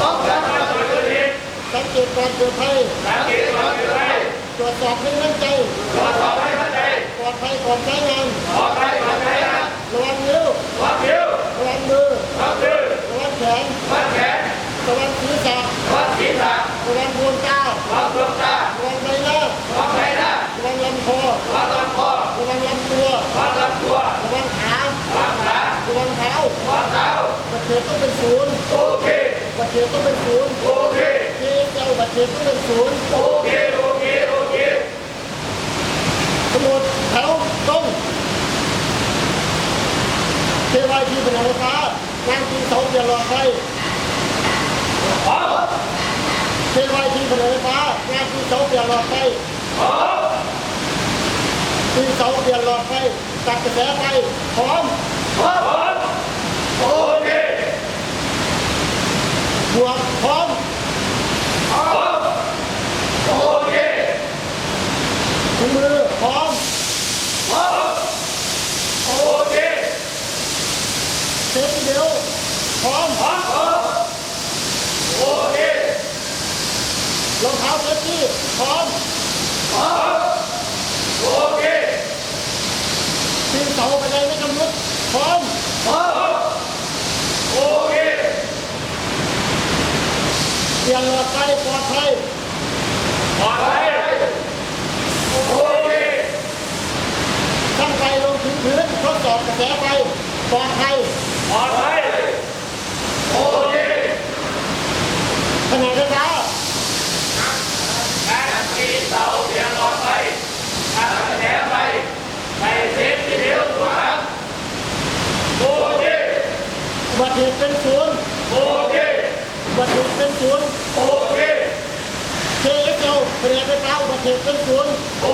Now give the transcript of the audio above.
ต้องรับการตรวจเกตสังเกตก่อนเกิดภัยสังเกตก่อนเกิดเหตุตรวจสอบให้มั่นใจตรวจสอบให้เข้าใจปลอดภัยก่อนใช้งานปลอดภัยปลอดภัยนระวังนิ้วระวัดคิ้วระวังมือระวัดมือระวังแขนระวัดแขนระวังศีรษะระวัดศีรษะระวังดวงตาระวัดดวงตาระวังใบหน้าระวัดใบหน้าระวังลำคอระวัดลำคอระวังลำตัวระวัดลำตัวระวังขาระวัดขาระวังเท้าระวัดเท้าบัตรเจ็บต้องเป็นศูนย์ โอเคบัตรเจ็บต้องเป็นศูนย์โอเคเจ๊เจ้าบัตรเจ็บต้องเป็นศูนย์โอเคโอเคโอเคตำรวจแถวตรงเทวายที่เป็นไฟฟ้างานกินเสาเดียวรอไฟพร้อมเทวายที่เป็นไฟฟ้างานกินเสาเดียวรอไฟพร้อมกินเสาเดียวรอไฟตัดกระแสไฟพร้อมพร้อมโอเค บวกพร้อม พร้อมโอเค ถุ งมือพร้อมพร้อมโอเคเซ็ตเดียวพร้อมพร้อมโอเครองเท้าเซฟตี้พร้อมพร้อมโอเคปีนเสาไปเลยไม่กำลุกพร้อมพร้อมโอเคเปลี่ยนหลอดไฟปลอดภัยปลอดภัย โอเคตั้งไฟลงถึงพื้นทดสอบกระแสไฟปลอดภัยปลอดภัยโอเคขณะไฟฟ้าการที่เสาเสียงหลอดไฟทางกระแสไฟไปเซฟที่เดียวตัวครับโอเคอุบัติเหตุเป็นศูนย์โอเคอุบัติเหตุเป็นศูนย์โอเคเค เอสเอลเป็นไฟฟ้าอุบัติเหตุเป็นศูนย์โอ